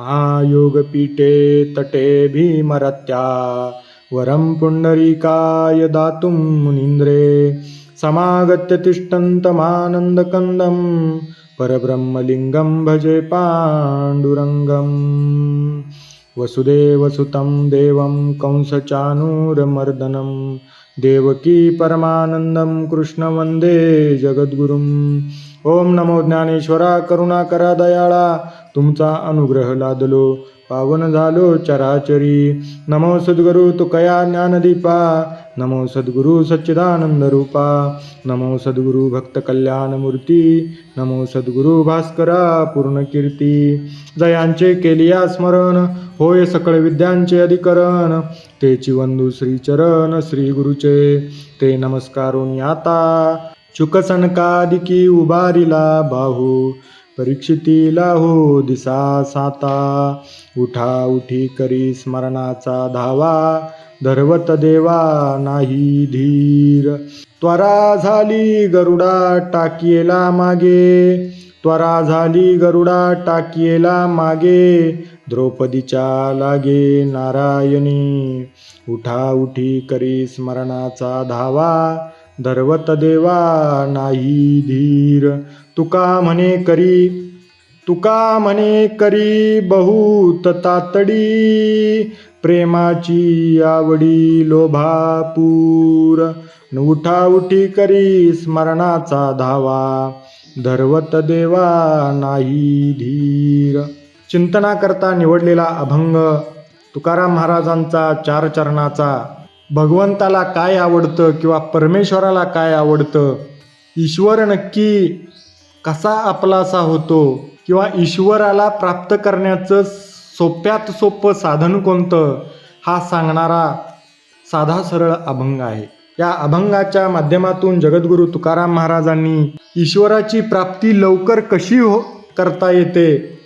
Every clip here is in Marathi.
महायोगपीठे तटे भीमरत्या। वरं पुण्डरीकाय दातुं मुनीन्द्रे। समागत्य तिष्ठन्तमानन्दकन्दं परब्रह्मलिङ्गं भजे पाण्डुरङ्गम्। वसुदेवसुतं देवं कंसचानूरमर्दनं। देवकी परमानन्दं कृष्णवन्दे जगद्गुरुम्। ॐ नमो ज्ञानेश्वरा करुणाकरा दयाळा। तुमचा अनुग्रह लादलो. पावन झालो चराचरी. नमो सद्गुरु तुकया ज्ञानदीपा. नमो सद्गुरु सच्चिदानंद रूपा. नमो सद्गुरु भक्त कल्याण मूर्ती. नमो सद्गुरु भास्करा पूर्ण कीर्ती. जयांचे केलिया स्मरण. होय सकळ विद्यांचे अधिकरण. ते चिवंदू श्री श्रीचरण श्री गुरुचे. ते नमस्कारून आता चुकसनकादिकी उभारिला बाहू. परीक्षितीला हो दिसा साता. उठा उठी करी स्मरणाचा धावा. धर्वत देवा नाही धीर. त्वरा झाली गरुडा टाकियेला मागे. त्वरा झाली गरुडा टाकियेला मागे. द्रौपदीच्या लागे नारायणी. उठा उठी करी स्मरणाचा धावा. धर्वत देवा नाही धीर. तुका म्हणे करी तुका म्हणे करी बहुत तातडी प्रेमाची आवडी लोभापूर. उठा उठी करी स्मरणाचा धावा धरवत देवा नाही धीर. चिंतनाकरता निवडलेला अभंग तुकाराम महाराजांचा चार चरणाचा भगवंताला काय आवडतं किंवा परमेश्वराला काय आवडतं ईश्वर नक्की कसा आपलासा होतो किंवा ईश्वराला प्राप्त करण्याचं सोप्यात सोपं साधन कोणतं हा सांगणारा साधा सरळ अभंग आहे. या अभंगाच्या माध्यमातून जगद्गुरू तुकाराम महाराजांनी ईश्वराची प्राप्ती लवकर कशी हो करता येते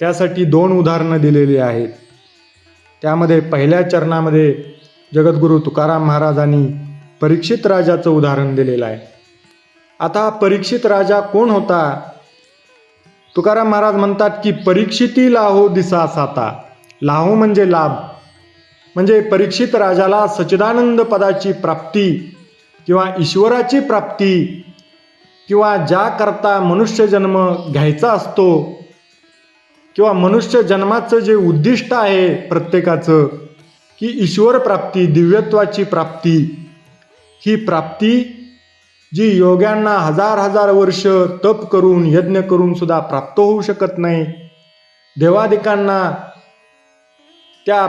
त्यासाठी दोन उदाहरणं दिलेली आहेत. त्यामध्ये पहिल्या चरणामध्ये जगद्गुरू तुकाराम महाराजांनी परीक्षित राजाचं उदाहरण दिलेलं आहे. आता परीक्षित राजा कोण होता? तुकाराम महाराज म्हणतात की परीक्षिती लाहो दिसा साता. लाहो म्हणजे लाभ. म्हणजे परीक्षित राजाला सच्चिदानंद पदाची प्राप्ती किंवा ईश्वराची प्राप्ती किंवा ज्याकरता मनुष्य जन्म घ्यायचा असतो किंवा मनुष्य जन्माचं जे उद्दिष्ट आहे प्रत्येकाचं की ईश्वर प्राप्ती दिव्यत्वाची प्राप्ती ही प्राप्ती जी योग्यांना हजार हजार वर्ष तप करून यज्ञ करून सुद्धा प्राप्त होऊ शकत नाही. देवादिकांना त्या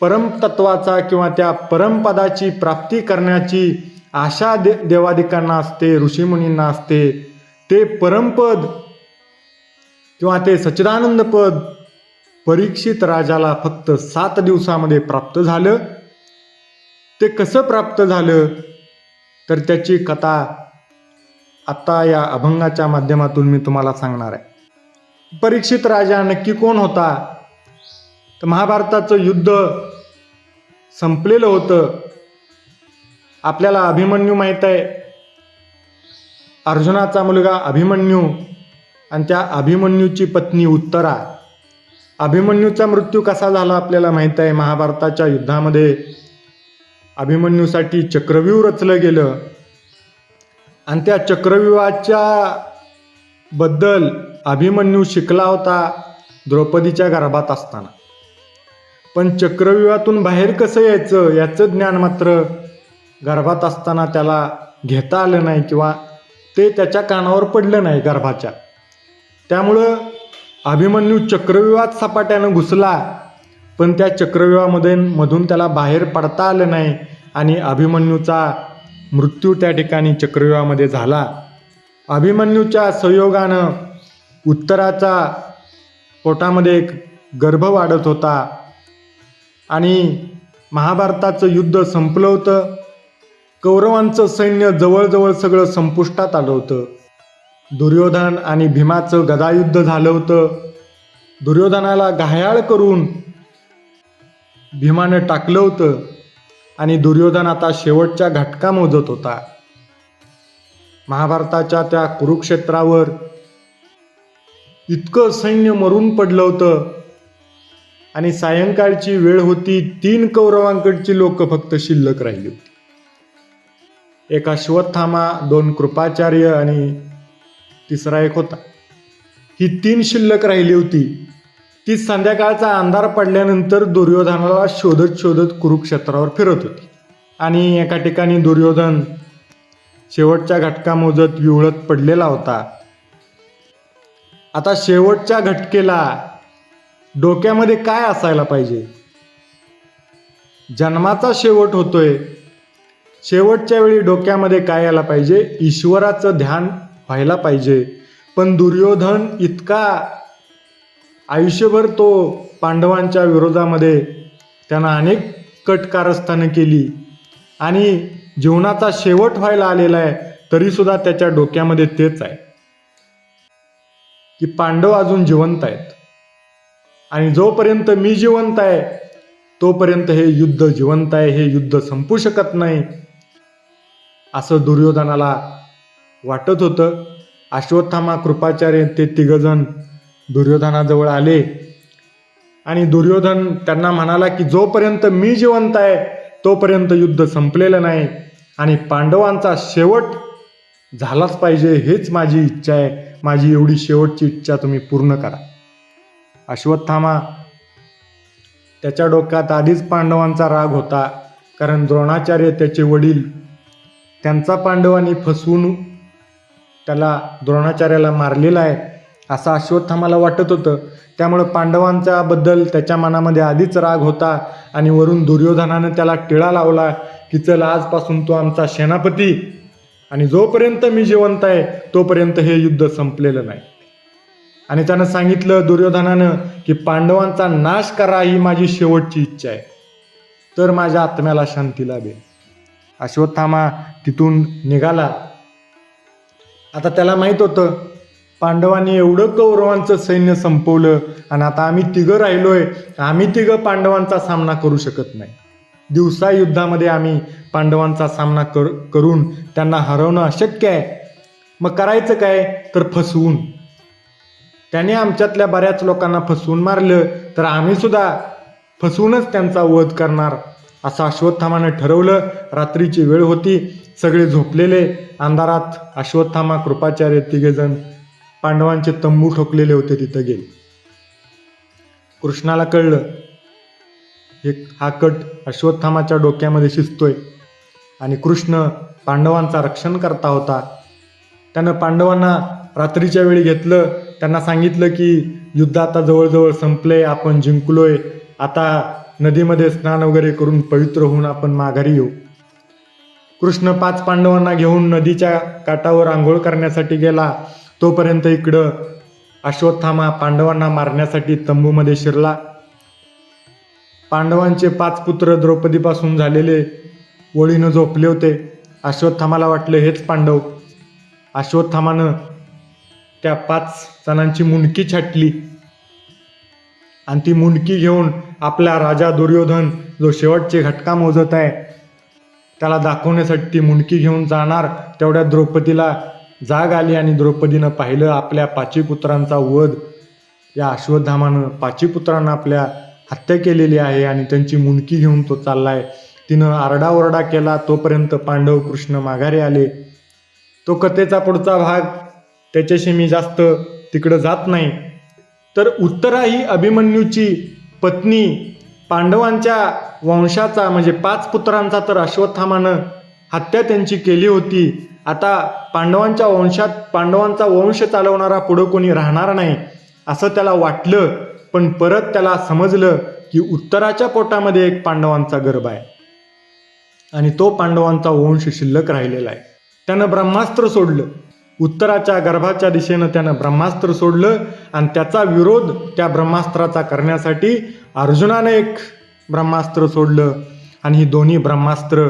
परमतत्वाचा किंवा त्या परमपदाची प्राप्ती करण्याची आशा दे देवादिकांना असते ऋषीमुनींना असते. ते परमपद किंवा ते सच्चिदानंद पद परीक्षित राजाला फक्त सात दिवसामध्ये प्राप्त झालं. ते कसं प्राप्त झालं? तर त्याची कथा आत्ता या अभंगाच्या माध्यमातून मी तुम्हाला सांगणार आहे. परीक्षित राजा नक्की कोण होता? तर महाभारताचं युद्ध संपलेलं होतं. आपल्याला अभिमन्यू माहीत आहे. अर्जुनाचा मुलगा अभिमन्यू आणि त्या अभिमन्यूची पत्नी उत्तरा. अभिमन्यूचा मृत्यू कसा झाला आपल्याला माहीत आहे? महाभारताच्या युद्धामध्ये अभिमन्यूसाठी चक्रव्यूह रचलं गेलं. आणि त्या चक्रव्यूहाच्या बद्दल अभिमन्यू शिकला होता द्रौपदीच्या गर्भात असताना. पण चक्रव्यूहातून बाहेर कसं यायचं याचं ज्ञान मात्र गर्भात असताना त्याला घेता आलं नाही किंवा ते त्याच्या कानावर पडलं नाही गर्भाच्या. त्यामुळं अभिमन्यू चक्रव्यूहात सपाट्यानं घुसला. पण त्या चक्रव्यूहामध्ये मधून त्याला बाहेर पडता आलं नाही आणि अभिमन्यूचा मृत्यू त्या ठिकाणी चक्रव्यूहामध्ये झाला. अभिमन्यूच्या संयोगानं उत्तराचा पोटामध्ये एक गर्भ वाढत होता आणि महाभारताचं युद्ध संपलं होतं. कौरवांचं सैन्य जवळजवळ सगळं संपुष्टात आलं होतं. दुर्योधन आणि भीमाचं गदायुद्ध झालं होतं. दुर्योधनाला घायाळ करून भीमानं टाकलं होतं आणि दुर्योधन आता शेवटच्या घटका मोजत होता. महाभारताच्या त्या कुरुक्षेत्रावर इतकं सैन्य मरून पडलं होतं आणि सायंकाळची वेळ होती तीन कौरवांकडची लोक फक्त शिल्लक राहिली होती. एक अश्वत्थामा दोन कृपाचार्य आणि तिसरा एक होता. ही तीन शिल्लक राहिली होती. ती संध्याकाळचा अंधार पडल्यानंतर दुर्योधनाला शोधत शोधत कुरुक्षेत्रावर फिरत होती. आणि एका ठिकाणी दुर्योधन शेवटच्या घटका मोजत विवळत पडलेला होता. आता शेवटच्या घटकेला डोक्यामध्ये काय असायला पाहिजे? जन्माचा शेवट होतोय. शेवटच्या वेळी डोक्यामध्ये काय यायला पाहिजे? ईश्वराचं ध्यान व्हायला पाहिजे. पण दुर्योधन इतका आयुष्यभर तो पांडवांच्या विरोधामध्ये त्यांना अनेक कट कारस्थानं केली. आणि जीवनाचा शेवट व्हायला आलेला आहे तरीसुद्धा त्याच्या डोक्यामध्ये तेच आहे. की पांडव अजून जिवंत आहेत. आणि जोपर्यंत मी जिवंत आहे तोपर्यंत हे युद्ध जिवंत आहे हे युद्ध संपू शकत नाही. असं दुर्योधनाला वाटत होतं. अश्वत्थामा कृपाचार्य ते तिघजण दुर्योधनाजवळ आले. आणि दुर्योधन त्यांना म्हणाला की जोपर्यंत मी जिवंत आहे तोपर्यंत युद्ध संपलेलं नाही. आणि पांडवांचा शेवट झालाच पाहिजे हेच माझी इच्छा आहे. माझी एवढी शेवटची इच्छा तुम्ही पूर्ण करा. अश्वत्थामा त्याच्या डोक्यात आधीच पांडवांचा राग होता. कारण द्रोणाचार्य त्याचे वडील त्यांचा पांडवांनी फसवून त्याला द्रोणाचार्याला मारलेला आहे. असं अश्वत्थामाला वाटत होतं. त्यामुळं पांडवांच्याबद्दल त्याच्या मनामध्ये आधीच राग होता आणि वरून दुर्योधनानं त्याला टिळा लावला की चल आजपासून तो आमचा सेनापती आणि जोपर्यंत मी जिवंत आहे तोपर्यंत हे युद्ध संपलेलं नाही. आणि त्यानं सांगितलं दुर्योधनानं की पांडवांचा नाश करा ही माझी शेवटची इच्छा आहे. तर माझ्या आत्म्याला शांती लाभेल. अश्वत्थामा तिथून निघाला. आता त्याला माहीत होतं पांडवांनी एवढं कौरवांचं सैन्य संपवलं आणि आता आम्ही तिघं राहिलोय आम्ही तिघं पांडवांचा सामना करू शकत नाही. दिवसा युद्धामध्ये आम्ही पांडवांचा सामना कर करून त्यांना हरवणं अशक्य आहे. मग करायचं काय? तर फसवून. त्याने आमच्यातल्या बऱ्याच लोकांना फसवून मारलं तर आम्ही सुद्धा फसवूनच त्यांचा वध करणार असं अश्वत्थामानं ठरवलं. रात्रीची वेळ होती सगळे झोपलेले. अंधारात अश्वत्थामा कृपाचार्य तिघेजण पांडवांचे तंबू ठोकलेले होते तिथं गेले. कृष्णाला कळलं हे हा कट अश्वत्थामाच्या डोक्यामध्ये शिजतोय आणि कृष्ण पांडवांचा रक्षण करता होता. त्यानं पांडवांना रात्रीच्या वेळी घेतलं त्यांना सांगितलं की युद्ध आता जवळजवळ संपले आपण जिंकलोय. आता नदीमध्ये स्नान वगैरे करून पवित्र होऊन आपण माघारी येऊ. कृष्ण पाच पांडवांना घेऊन नदीच्या काठावर आंघोळ करण्यासाठी गेला. तोपर्यंत इकडं अश्वत्थामा पांडवांना मारण्यासाठी तंबूमध्ये शिरला. पांडवांचे पाच पुत्र द्रौपदीपासून झालेले ओळीनं झोपले होते. अश्वत्थामाला वाटलं हेच पांडव. अश्वत्थामानं त्या पाच जणांची मुंडकी छाटली. आणि ती मुंडकी घेऊन आपला राजा दुर्योधन जो शेवटचे घटका मोजत आहे त्याला दाखवण्यासाठी ती मुंडकी घेऊन जाणार तेवढ्या द्रौपदीला जाग आली आणि द्रौपदीनं पाहिलं आपल्या पाचीपुत्रांचा वध. या अश्वत्थामानं पाचीपुत्रांना आपल्या हत्या केलेली आहे आणि त्यांची मुंडकी घेऊन तो चाललाय. तिनं आरडाओरडा केला तोपर्यंत पांडव कृष्ण माघारी आले. तो कथेचा पुढचा भाग त्याच्याशी मी जास्त तिकडं जात नाही. तर उत्तरा ही अभिमन्यूची पत्नी पांडवांच्या वंशाचा म्हणजे पाच पुत्रांचा तर अश्वत्थामानं हत्या त्यांची केली होती. आता पांडवांच्या वंशात पांडवांचा वंश चालवणारा पुढं कोणी राहणार नाही असं त्याला वाटलं. पण परत त्याला समजलं की उत्तराच्या पोटामध्ये एक पांडवांचा गर्भ आहे. आणि तो पांडवांचा वंश शिल्लक राहिलेला आहे. त्यानं ब्रह्मास्त्र सोडलं. उत्तराच्या गर्भाच्या दिशेनं त्यानं ब्रह्मास्त्र सोडलं आणि त्याचा विरोध त्या ब्रह्मास्त्राचा करण्यासाठी अर्जुनानं एक ब्रह्मास्त्र सोडलं. आणि ही दोन्ही ब्रह्मास्त्र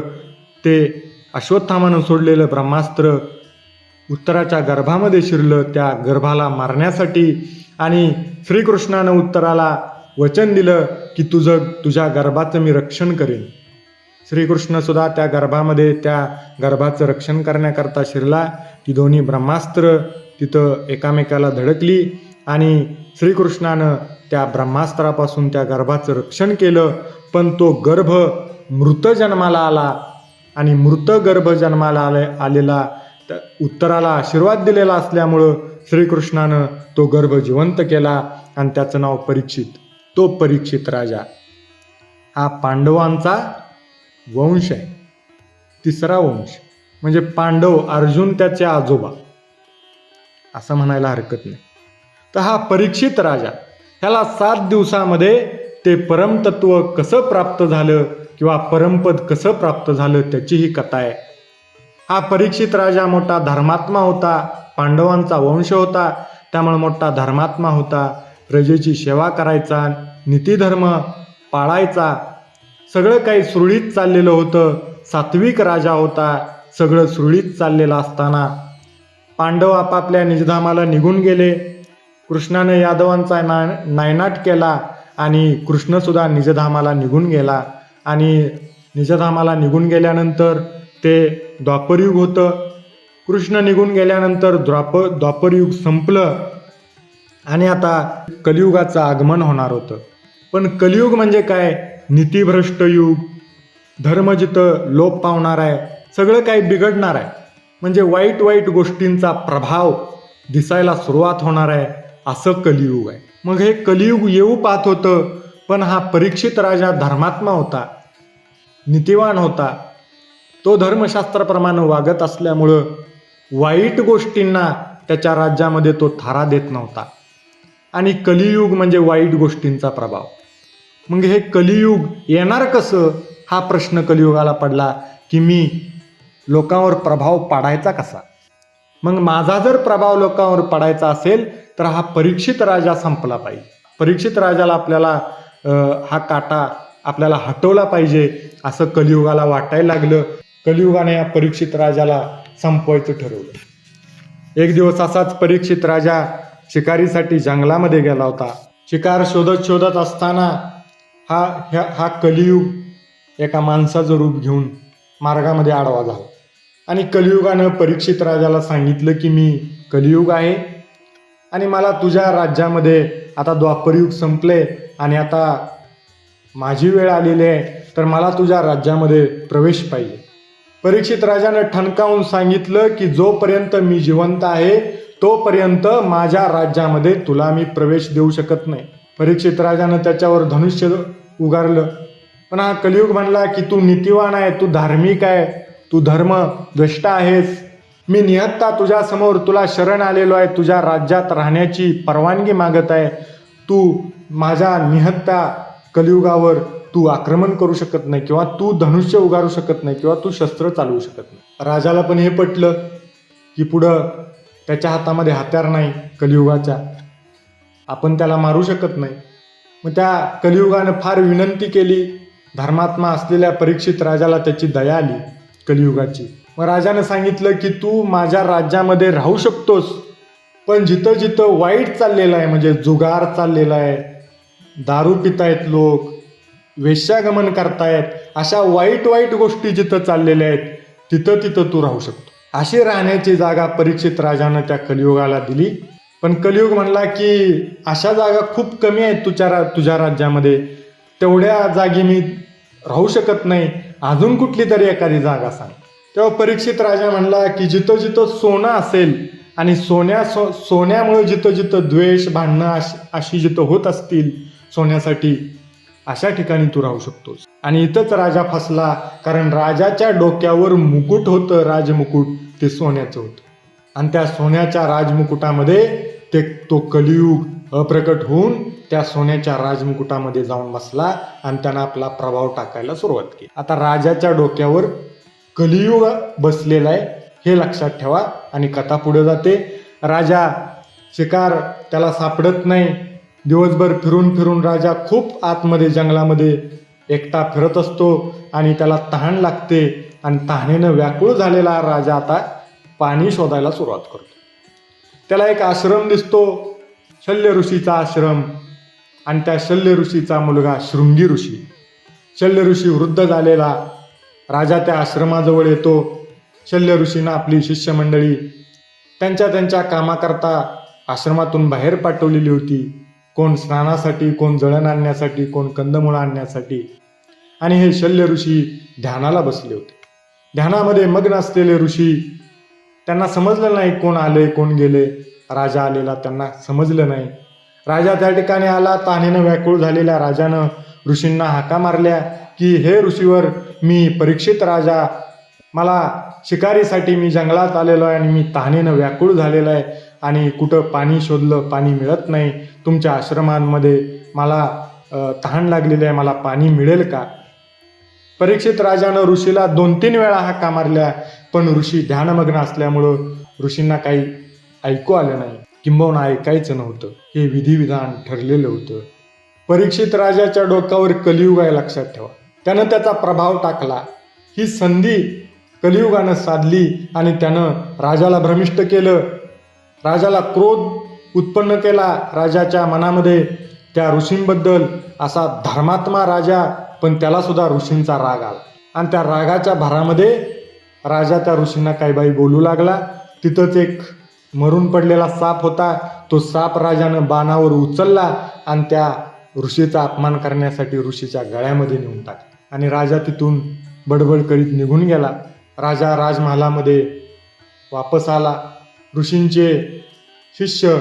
ते अश्वत्थामानं सोडलेलं ब्रह्मास्त्र उत्तराच्या गर्भामध्ये शिरलं त्या गर्भाला मारण्यासाठी आणि श्रीकृष्णानं उत्तराला वचन दिलं की तुझं तुझ्या गर्भाचं मी रक्षण करेन. श्रीकृष्णसुद्धा त्या गर्भामध्ये त्या गर्भाचं रक्षण करण्याकरता शिरला. ती दोन्ही ब्रह्मास्त्र तिथं एकामेकाला धडकली आणि श्रीकृष्णानं त्या ब्रह्मास्त्रापासून त्या गर्भाचं रक्षण केलं. पण तो गर्भ मृत जन्माला आला. आणि मृत गर्भ जन्माला आले आलेला उत्तराला आशीर्वाद दिलेला असल्यामुळं श्रीकृष्णानं तो गर्भ जिवंत केला आणि त्याचं नाव परीक्षित तो परीक्षित राजा. हा पांडवांचा वंश आहे. तिसरा वंश म्हणजे पांडव अर्जुन त्याचे आजोबा. असं म्हणायला हरकत नाही. तर हा परीक्षित राजा ह्याला सात दिवसामध्ये ते परमतत्व कसं प्राप्त झालं? किंवा परमपद कसं प्राप्त झालं त्याची ही कथा आहे. हा परीक्षित राजा मोठा धर्मात्मा होता पांडवांचा वंश होता त्यामुळे मोठा धर्मात्मा होता. प्रजेची सेवा करायचा नीतिधर्म पाळायचा. सगळं काही सुरळीत चाललेलं होतं. सात्विक राजा होता सगळं सुरळीत चाललेलं असताना. पांडव आपापल्या निजधामाला निघून गेले. कृष्णाने यादवांचा ना नायनाट केला आणि कृष्णसुद्धा निजधामाला निघून गेला. आणि निजधामाला निघून गेल्यानंतर ते द्वापरयुग होतं. कृष्ण निघून गेल्यानंतर द्वाप द्वापरयुग संपलं आणि आता कलियुगाचं आगमन होणार होतं. पण कलियुग म्हणजे काय? नीतिभ्रष्ट युग धर्म जिथं लोप पावणार आहे सगळं काही बिघडणार आहे. म्हणजे वाईट वाईट गोष्टींचा प्रभाव दिसायला सुरुवात होणार आहे असं कलियुग आहे. मग हे कलियुग येऊ पाहत होतं पण हा परीक्षित राजा धर्मात्मा होता नीतिवान होता. तो धर्मशास्त्राप्रमाणे वागत असल्यामुळं वाईट गोष्टींना त्याच्या राज्यामध्ये तो थारा देत नव्हता. आणि कलियुग म्हणजे वाईट गोष्टींचा प्रभाव. मग हे कलियुग येणार कसं? हा प्रश्न कलियुगाला पडला की मी लोकांवर प्रभाव पाडायचा कसा? मग माझा जर प्रभाव लोकांवर पडायचा असेल तर हा परीक्षित राजा संपला पाहिजे. परीक्षित राजाला आपल्याला हा काटा आपल्याला हटवला पाहिजे असं कलियुगाला वाटायला लागलं. कलियुगाने या परीक्षित राजाला संपवायचं ठरवलं. एक दिवस असाच परीक्षित राजा शिकारीसाठी जंगलामध्ये गेला होता. शिकार शोधत शोधत असताना हा ह्या हा कलियुग एका माणसाचं रूप घेऊन मार्गामध्ये आडवा झाला. आणि कलियुगानं परीक्षित राजाला सांगितलं की मी कलियुग आहे आणि मला तुझ्या राज्यामध्ये आता द्वापरयुग संपले. आणि आता माझी वेळ आलेली आहे तर मला तुझ्या राज्यामध्ये प्रवेश पाहिजे. परीक्षित राजानं ठणकावून सांगितलं की जोपर्यंत मी जिवंत आहे तोपर्यंत माझ्या राज्यामध्ये तुला मी प्रवेश देऊ शकत नाही. परीक्षित राजानं त्याच्यावर धनुष्य उगारलं. पण हा कलियुग म्हणला की तू नीतिवान आहे तू धार्मिक आहे तू धर्म द्रष्टा आहेस. मी निहत्ता तुझ्यासमोर तुला शरण आलेलो आहे तुझ्या राज्यात राहण्याची परवानगी मागत आहे. तू माझ्या निहत्ता कलियुगावर तू आक्रमण करू शकत नाही किंवा तू धनुष्य उगारू शकत नाही किंवा तू शस्त्र चालवू शकत नाही. राजाला पण हे पटलं की पुढं त्याच्या हातामध्ये हत्यार नाही कलियुगाच्या. आपण त्याला मारू शकत नाही. मग त्या कलियुगानं फार विनंती केली. धर्मात्मा असलेल्या परीक्षित राजाला त्याची दया आली कलियुगाची. मग राजानं सांगितलं की तू माझ्या राज्यामध्ये राहू शकतोस पण जिथं जिथं वाईट चाललेलं आहे म्हणजे जुगार चाललेला आहे दारू पितायत लोक वेश्यागमन करतायत अशा वाईट वाईट गोष्टी जिथं चाललेल्या आहेत तिथं तिथं तू राहू शकतो. अशी राहण्याची जागा परीक्षित राजानं त्या कलियुगाला दिली. पण कलियुग म्हणला की अशा जागा खूप कमी आहेत तुझ्या रा तुझ्या राज्यामध्ये. तेवढ्या जागी मी राहू शकत नाही. अजून कुठली तरी एखादी जागा सांग. तेव्हा परीक्षित राजा म्हणला की जिथं जिथं सोनं असेल आणि सोन्या सो सोन्यामुळे जिथं जिथं द्वेष भांडणं अशी अशी जिथं होत असतील सोन्यासाठी अशा ठिकाणी तू राहू शकतोस. आणि इथंच राजा फसला कारण राजाच्या डोक्यावर मुकुट होतं राजमुकुट ते सोन्याचं होतं. आणि त्या सोन्याच्या राजमुकुटामध्ये ते तो कलियुग अप्रकट होऊन त्या सोन्याच्या राजमुकुटामध्ये जाऊन बसला आणि त्यानं आपला प्रभाव टाकायला सुरुवात केली. आता राजाच्या डोक्यावर कलियुग बसलेला आहे हे लक्षात ठेवा आणि कथा पुढे जाते. राजा शिकार त्याला सापडत नाही. दिवसभर फिरून फिरून राजा खूप आतमध्ये जंगलामध्ये एकटा फिरत असतो आणि त्याला तहान लागते आणि तहानेनं व्याकुळ झालेला राजा आता पाणी शोधायला सुरुवात करतो. त्याला एक आश्रम दिसतो शल्य ऋषीचा आश्रम. आणि त्या शल्य ऋषीचा मुलगा शृंगी ऋषी. शल्य ऋषी वृद्ध झालेला राजा त्या आश्रमाजवळ येतो. शल्य ऋषीनं आपली शिष्यमंडळी त्यांच्या त्यांच्या कामाकरता आश्रमातून बाहेर पाठवलेली होती. कोण स्नानासाठी कोण जळण आणण्यासाठी कोण कंदमुळं आणण्यासाठी. आणि हे शल्य ऋषी ध्यानाला बसले होते. ध्यानामध्ये मग्न असलेले ऋषी त्यांना समजलं नाही कोण आले कोण गेले राजा आलेला त्यांना समजलं नाही. राजा त्या ठिकाणी आला तानेनं व्याकुळ झालेल्या राजानं ऋषींना हाका मारल्या की हे ऋषीवर मी परीक्षित राजा मला शिकारीसाठी मी जंगलात आलेलो आहे आणि मी तहानेनं व्याकुळ झालेलो आहे. आणि कुठं पाणी शोधलं पाणी मिळत नाही. तुमच्या आश्रमांमध्ये मला तहान लागलेली आहे. मला पाणी मिळेल का? परीक्षित राजानं ऋषीला दोन तीन वेळा हाका मारल्या. पण ऋषी ध्यानमग्न असल्यामुळं ऋषींना काही ऐकू आलं नाही. किंबहुना ऐकायचं नव्हतं. हे विधिविधान ठरलेलं होतं. परीक्षित राजाच्या डोक्यावर कलियुग आहे लक्षात ठेवा. त्यानं त्याचा प्रभाव टाकला. ही संधी कलियुगानं साधली आणि त्यानं राजाला भ्रमिष्ट केलं. राजाला क्रोध उत्पन्न केला राजाच्या मनामध्ये त्या ऋषींबद्दल. असा धर्मात्मा राजा पण त्याला सुद्धा ऋषींचा राग आला. आणि त्या रागाच्या भरामध्ये राजा त्या ऋषींना काही बाई बोलू लागला. तिथंच एक मरून पडलेला साप होता. तो साप राजानं बाणावर उचलला आणि त्या ऋषीचा अपमान करण्यासाठी ऋषीच्या गळ्यामध्ये नेऊन टाकला. आणि राजा तिथून बडबड करीत निघून गेला. राजा राजमहालामध्ये वापस आला. ऋषींचे शिष्य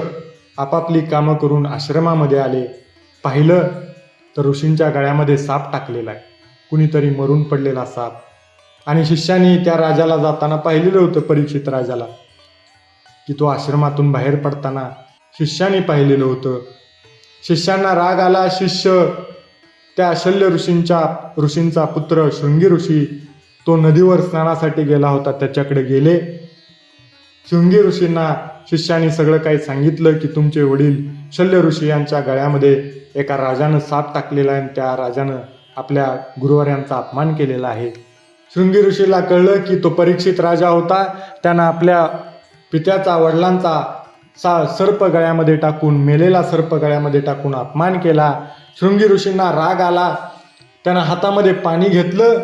आपापली कामं करून आश्रमामध्ये आले. पाहिलं तर ऋषींच्या गळ्यामध्ये साप टाकलेला आहे. कुणीतरी मरून पडलेला साप. आणि शिष्यांनी त्या राजाला जाताना पाहिलेलं होतं परीक्षित राजाला की तो आश्रमातून बाहेर पडताना शिष्याने पाहिलेलं होतं. शिष्यांना राग आला शिष्य त्या शल्य ऋषींच्या ऋषींचा पुत्र शृंगी ऋषी तो नदीवर स्नानासाठी गेला होता त्याच्याकडे गेले. शृंगी ऋषींना शिष्याने सगळं काही सांगितलं की तुमचे वडील शल्य ऋषी यांच्या गळ्यामध्ये एका राजानं साप टाकलेला आहे आणि त्या राजानं आपल्या गुरुवार्यांचा अपमान केलेला आहे. शृंगी ऋषीला कळलं की तो परीक्षित राजा होता. त्यानं आपल्या पित्याचा वडिलांचा सा सर्प गळ्यामध्ये टाकून मेलेला सर्प गळ्यामध्ये टाकून अपमान केला. शृंगी ऋषींना राग आला. त्यानं हातामध्ये पाणी घेतलं.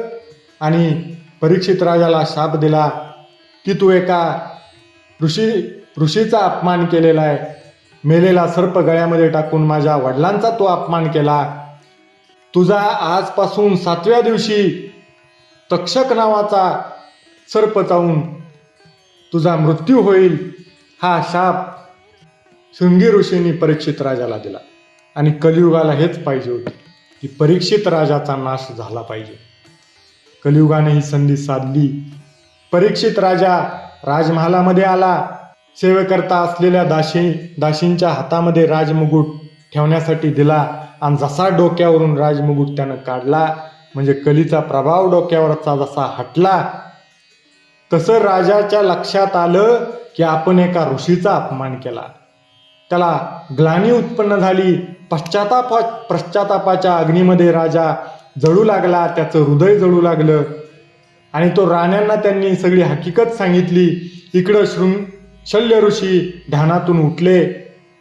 आणि परीक्षित राजाला शाप दिला की तू एका ऋषी ऋषीचा अपमान केलेला आहे. मेलेला सर्प गळ्यामध्ये टाकून माझ्या वडिलांचा तो अपमान केला. तुझा आजपासून सातव्या दिवशी तक्षक नावाचा सर्प चावून तुझा मृत्यू होईल हा शाप शृंगी ऋषींनी परीक्षित राजाला दिला. आणि कलियुगाला हेच पाहिजे होते की परीक्षित राजाचा नाश झाला पाहिजे. कलियुगाने ही संधी साधली. परीक्षित राजा राजमहालामध्ये आला. सेवेकरता असलेल्या दाशी दाशींच्या हातामध्ये राजमुकुट ठेवण्यासाठी दिला आणि जसा डोक्यावरून राजमुकुट त्यानं काढला म्हणजे कलीचा प्रभाव डोक्यावरचा जसा हटला तसं राजाच्या लक्षात आलं की आपण एका ऋषीचा अपमान केला. त्याला ग्लानी उत्पन्न झाली. पश्चाताप पश्चातापाच्या अग्नीमध्ये राजा जळू लागला त्याचं हृदय जळू लागलं. आणि तो राण्यांना त्यांनी सगळी हकीकत सांगितली. इकडं शृंग शल्य ऋषी ध्यानातून उठले.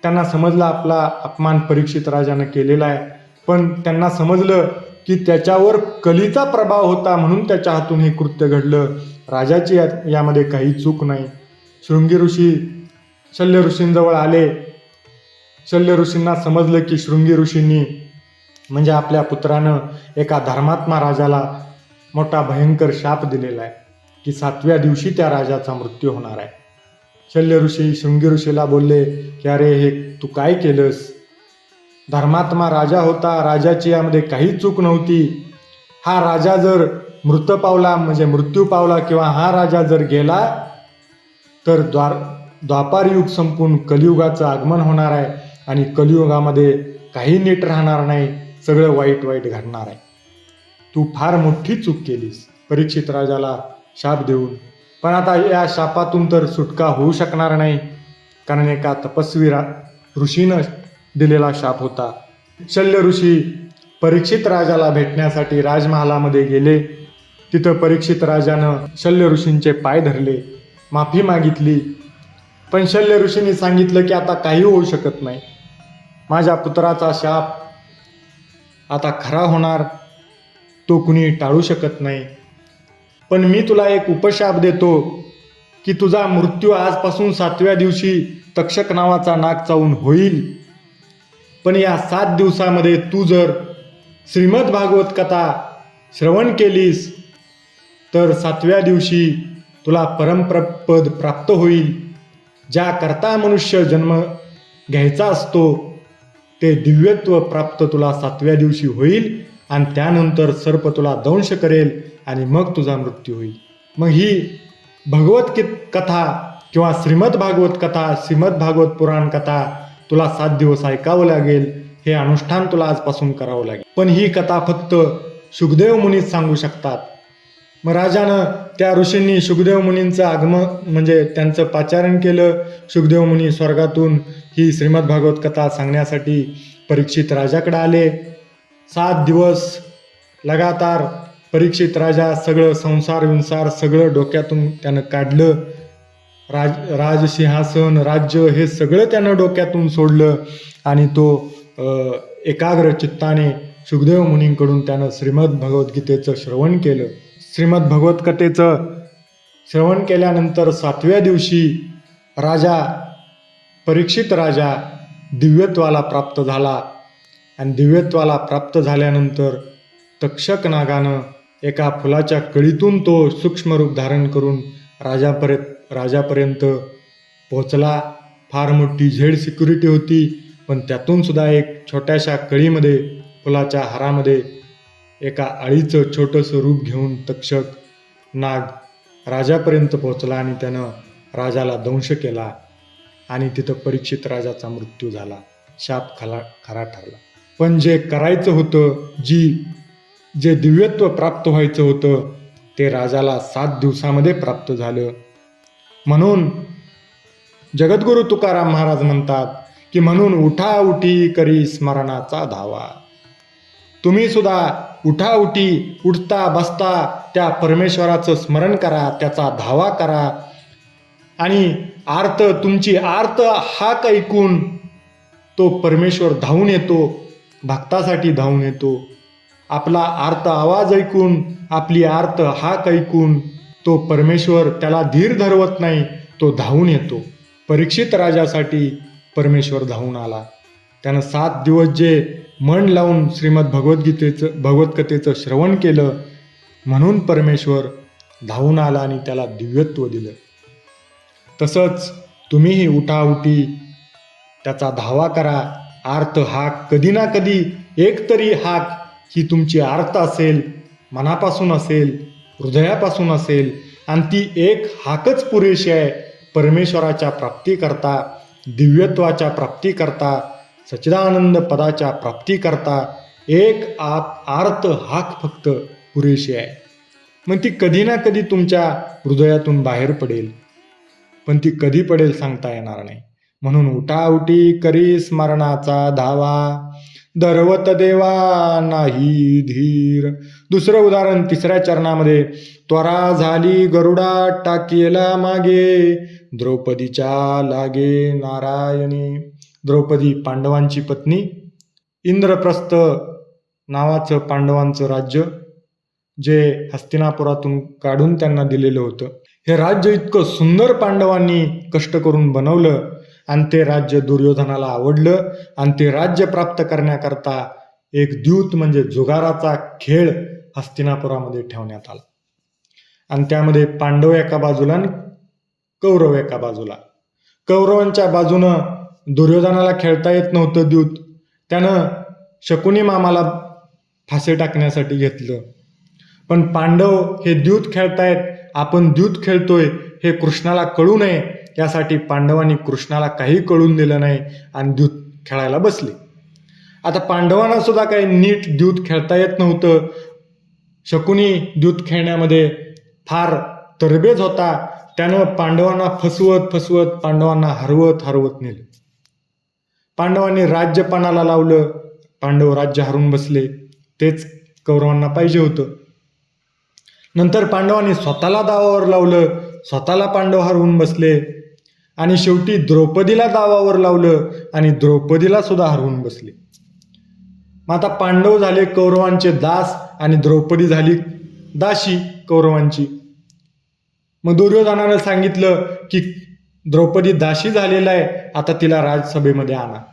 त्यांना समजलं आपला अपमान परीक्षित राजानं केलेला आहे. पण त्यांना समजलं की त्याच्यावर कलीचा प्रभाव होता म्हणून त्याच्या हातून हे कृत्य घडलं. राजाची या- यामध्ये काही चूक नाही. शृंगी ऋषी शल्य ऋषींजवळ आले. शल्य ऋषींना समजलं की शृंगी ऋषींनी म्हणजे आपल्या पुत्रानं एका धर्मात्मा राजाला मोठा भयंकर शाप दिलेला आहे की सातव्या दिवशी त्या राजाचा मृत्यू होणार आहे. शल्य ऋषी शृंगी ऋषीला बोलले की अरे हे तू काय केलंस? धर्मात्मा राजा होता राजाची यामध्ये काही चूक नव्हती. हा राजा जर मृत पावला म्हणजे मृत्यू पावला किंवा हा राजा जर गेला तर द्वार द्वापार युग संपून कलियुगाचं आगमन होणार आहे आणि कलियुगामध्ये काही नीट राहणार नाही. सगळं वाईट वाईट घडणार आहे. तू फार मोठी चूक केलीस परीक्षित राजाला शाप देऊन. पण आता या शापातून तर सुटका होऊ शकणार नाही कारण एका तपस्वी रा ऋषीनं दिलेला शाप होता. शल्य ऋषी परीक्षित राजाला भेटण्यासाठी राजमहालामध्ये गेले. तिथं परीक्षित राजानं शल्य ऋषींचे पाय धरले माफी मागितली. पण शल्य ऋषींनी सांगितलं की आता काही होऊ शकत नाही. माझ्या पुत्राचा शाप आता खरा होणार तो कुणी टाळू शकत नाही. पण मी तुला एक उपशाप देतो की तुझा मृत्यू आजपासून सातव्या दिवशी तक्षक नावाचा नाग चावून होईल. पण या सात दिवसामध्ये तू जर श्रीमद भागवत कथा श्रवण केलीस तर सातव्या दिवशी तुला परमप्रपद प्राप्त होईल. ज्याकरता मनुष्य जन्म घ्यायचा असतो ते दिव्यत्व प्राप्त तुला सातव्या दिवशी होईल आणि त्यानंतर सर्प तुला दंश करेल आणि मग तुझा मृत्यू होईल. मग ही भगवत कि कथा किंवा श्रीमद भागवत कथा श्रीमद भागवत पुराण कथा तुला सात दिवस ऐकावं लागेल हे अनुष्ठान तुला आजपासून करावं लागेल. पण ही कथा फक्त सुखदेव मुनीच सांगू शकतात. मग राजानं त्या ऋषींनी सुखदेव मुनींचं आगमन म्हणजे त्यांचं पाचारण केलं. सुखदेव मुनी स्वर्गातून ही श्रीमद भागवत कथा सांगण्यासाठी परीक्षित राजाकडे आले. सात दिवस लगातार परीक्षित राजा सगळं संसार विंसार सगळं डोक्यातून त्यानं काढलं. राज राजसिंहासन राज्य हे सगळं त्यानं डोक्यातून सोडलं आणि तो एकाग्र चित्ताने सुखदेव मुनींकडून त्यानं श्रीमद भगवद्गीतेचं श्रवण केलं. श्रीमद भगवत कथेचं श्रवण केल्यानंतर सातव्या दिवशी राजा परीक्षित राजा दिव्यत्वाला प्राप्त झाला. आणि दिव्यत्वाला प्राप्त झाल्यानंतर तक्षक नागानं एका फुलाच्या कळीतून तो सूक्ष्म रूप धारण करून राजापर्यंत राजापर्यंत पोहोचला. फार मोठी झेड सिक्युरिटी होती पण त्यातून सुद्धा एक छोट्याशा कळीमध्ये फुलाच्या हारामध्ये एका आळीचं छोटंसं रूप घेऊन तक्षक नाग राजापर्यंत पोहोचला आणि त्यानं राजाला दंश केला आणि तिथं परीक्षित राजाचा मृत्यू झाला. शाप खला खरा ठरला. पण जे करायचं होतं जी जे दिव्यत्व प्राप्त व्हायचं होतं ते राजाला सात दिवसामध्ये प्राप्त झालं. म्हणून जगद्गुरु तुकाराम महाराज म्हणतात की म्हणून उठा उठी करी स्मरणाचा धावा. तुम्ही सुद्धा उठा उठी उठता बसता त्या परमेश्वराचं स्मरण करा त्याचा धावा करा. आणि आर्त तुमची आर्त हाक ऐकून तो परमेश्वर धावून येतो भक्तासाठी धावून येतो. आपला आर्त आवाज ऐकून आपली आर्त हाक ऐकून तो परमेश्वर त्याला धीर धरवत नाही तो धावून येतो. परीक्षित राजासाठी परमेश्वर धावून आला. त्यानं सात दिवस जे मन लावून श्रीमद भगवद्गीतेचं भगवतकथेचं श्रवण केलं म्हणून परमेश्वर धावून आला आणि त्याला दिव्यत्व दिलं. तसंच तुम्हीही उठाउठी त्याचा धावा करा. आर्त हाक कधी ना कधी एक तरी हाक ही तुमची आर्त असेल मनापासून असेल हृदयापासून असेल आणि ती एक हाकच पुरेशी आहे. परमेश्वराच्या प्राप्तीकरता दिव्यत्वाच्या प्राप्तीकरता सच्चिदानंद पदाच्या प्राप्तीकरता एक आत आर्त हाक फक्त पुरेशी आहे. मग ती कधी ना कधी तुमच्या हृदयातून बाहेर पडेल. पण ती कधी पडेल सांगता येणार नाही. म्हणून उठाउटी करी स्मरणाचा धावा. दरवत देवा नाही धीर. दुसरं उदाहरण तिसऱ्या चरणामध्ये त्वरा झाली गरुडा टाकीला मागे द्रौपदीच्या लागे नारायणी. द्रौपदी पांडवांची पत्नी इंद्रप्रस्थ नावाचं पांडवांचं राज्य जे हस्तिनापुरातून काढून त्यांना दिलेलं होतं. हे राज्य इतकं सुंदर पांडवांनी कष्ट करून बनवलं आणि ते राज्य दुर्योधनाला आवडलं आणि ते राज्य प्राप्त करण्याकरता एक द्यूत म्हणजे जुगाराचा खेळ हस्तिनापुरामध्ये ठेवण्यात आला. आणि त्यामध्ये पांडव एका बाजूला आणि कौरव एका बाजूला. कौरवांच्या बाजूनं दुर्योधनाला खेळता येत नव्हतं द्यूत त्यानं शकुनी मामाला फासे टाकण्यासाठी घेतलं. पण पांडव हे द्यूत खेळतायत आपण द्यूत खेळतोय हे कृष्णाला कळू नये यासाठी पांडवांनी कृष्णाला काही कळून दिलं नाही आणि द्यूत खेळायला बसले. आता पांडवांना सुद्धा काही नीट द्यूत खेळता येत नव्हतं. शकुनी द्यूत खेळण्यामध्ये फार तरबेज होता. त्यानं पांडवांना फसवत फसवत पांडवांना हरवत हरवत नेलं. पांडवांनी राज्यपणाला लावलं पांडव राज्य हरून बसले. तेच कौरवांना पाहिजे होतं. नंतर पांडवांनी स्वतःला दावावर लावलं स्वतःला पांडव हरवून बसले. आणि शेवटी द्रौपदीला दावावर लावलं आणि द्रौपदीला सुद्धा हरवून बसले. मग आता पांडव झाले कौरवांचे दास आणि द्रौपदी झाली दाशी कौरवांची. मग दुर्योधनानं सांगितलं की द्रौपदी दाशी झालेला आहे. आता तिला राजसभेमध्ये आणा.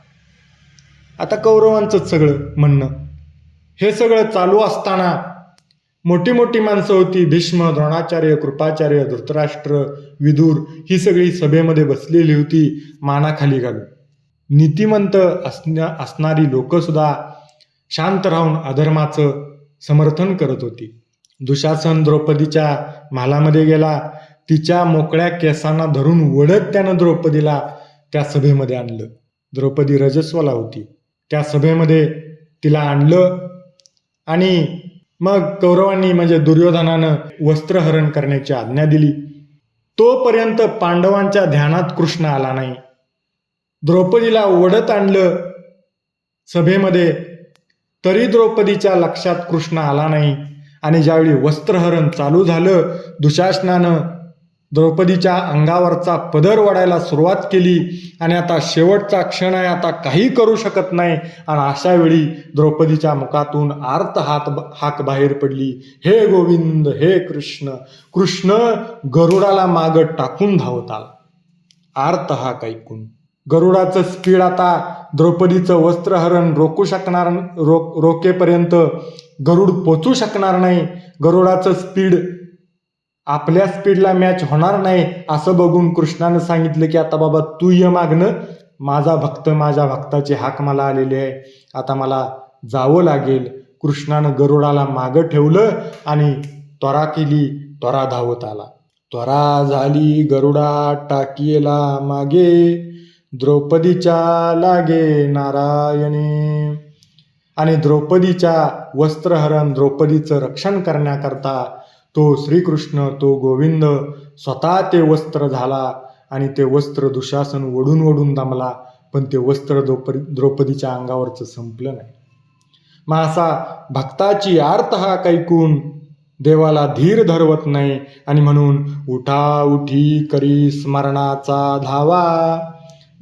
आता कौरवांचंच सगळं म्हणणं. हे सगळं चालू असताना मोठी मोठी माणसं होती. भीष्म द्रोणाचार्य कृपाचार्य धृतराष्ट्र विदूर ही सगळी सभेमध्ये बसलेली होती. मानाखाली घालून. नीतिमंत असण्या असणारी लोकंसुद्धा शांत राहून अधर्माचं समर्थन करत होती. दुशासन द्रौपदीच्या महालामध्ये गेला. तिच्या मोकळ्या केसांना धरून वडत त्यानं द्रौपदीला त्या सभेमध्ये आणलं. द्रौपदी रजस्वला होती. त्या सभेमध्ये तिला आणलं आणि मग कौरवांनी म्हणजे दुर्योधनानं वस्त्रहरण करण्याची आज्ञा दिली. तोपर्यंत पांडवांच्या ध्यानात कृष्ण आला नाही. द्रौपदीला ओढत आणलं सभेमध्ये तरी द्रौपदीच्या लक्षात कृष्ण आला नाही आणि ज्यावेळी वस्त्रहरण चालू झालं दुशासनानं द्रौपदीच्या अंगावरचा पदर वाढायला सुरुवात केली आणि आता शेवटचा क्षण आहे आता काही करू शकत नाही. आणि अशा वेळी द्रौपदीच्या मुखातून आर्त हात हाक बाहेर पडली. हे गोविंद हे कृष्ण कृष्ण गरुडाला मागं टाकून धावत आला. आर्त हाक ऐकून. गरुडाचं स्पीड आता द्रौपदीचं वस्त्रहरण रोखू शकणार रो रोखेपर्यंत गरुड पोचू शकणार नाही. गरुडाचं स्पीड आपल्या स्पीडला मॅच होणार नाही असं बघून कृष्णानं सांगितलं की आता बाबा तू ये मागणं माझा भक्त माझ्या भक्ताची हाक मला आलेली आहे. आता मला जावं लागेल. कृष्णानं गरुडाला मागं ठेवलं आणि त्वरा केली त्वरा धावत आला. त्वरा झाली गरुडा टाकीला मागे. द्रौपदीच्या लागे नारायणे. आणि द्रौपदीच्या वस्त्रहरण द्रौपदीचं रक्षण करण्याकरता तो श्रीकृष्ण तो गोविंद स्वतः ते वस्त्र झाला आणि ते वस्त्र दुशासन ओढून ओढून दमला पण ते वस्त्र द्रौपदी द्रौपदीच्या अंगावरचं संपलं नाही. मग असा भक्ताची आर्त हा कैकून देवाला धीर धरवत नाही आणि म्हणून उठा उठी करी स्मरणाचा धावा.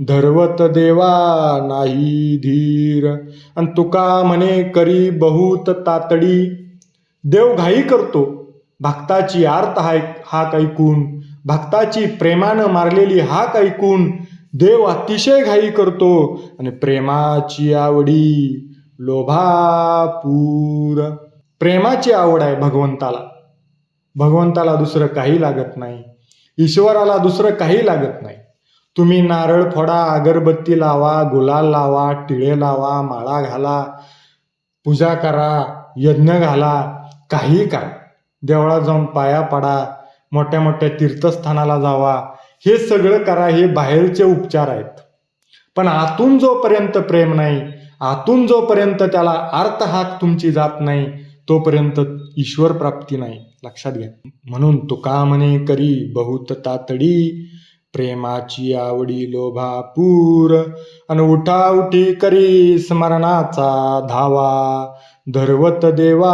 धरवत देवा नाही धीर. आणि तुका म्हणे करी बहुत तातडी. देव घाई करतो. भक्ताची आर्त हाक हाक ऐकून भक्ताची प्रेमानं मारलेली हाक ऐकून देव अतिशय घाई करतो आणि प्रेमाची आवडी लोभापूर. प्रेमाची आवड आहे भगवंताला. भगवंताला दुसरं काही लागत नाही. ईश्वराला दुसरं काही लागत नाही. तुम्ही नारळ फोडा अगरबत्ती लावा गुलाल लावा टिळे लावा माळा घाला पूजा करा यज्ञ घाला काही करा. देवळात जाऊन पाया पडा मोठ्या मोठ्या तीर्थस्थानाला जावा. हे सगळं करा हे बाहेरचे उपचार आहेत. पण आतून जोपर्यंत प्रेम नाही आतून जोपर्यंत त्याला अर्थ हाक तुमची जात नाही तोपर्यंत ईश्वर प्राप्ती नाही. लक्षात घ्या. म्हणून तुका म्हणे करी बहुत तातडी प्रेमाची आवडी लोभापूर आणि उठा उठी करी स्मरणाचा धावा. धर्वत देवा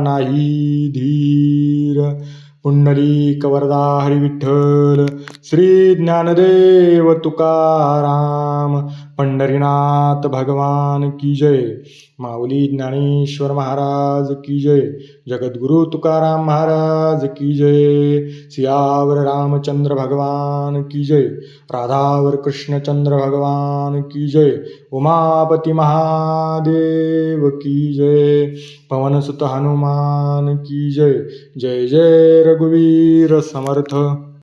नाही धीर. पुंडलिक वरदा हरिविठ्ठल श्री ज्ञानदेव तुकाराम. पंढरीनाथ भगवान की जय. माऊली ज्ञानेश्वर महाराज की जय. जगद्गुरु तुकाराम महाराज की जय. सियावर रामचंद्र भगवान की जय. राधावर कृष्णचंद्र भगवान की जय. उमापती महादेव की जय. पवनसुत हनुमान की जय. जय जय रघुवीर समर्थ.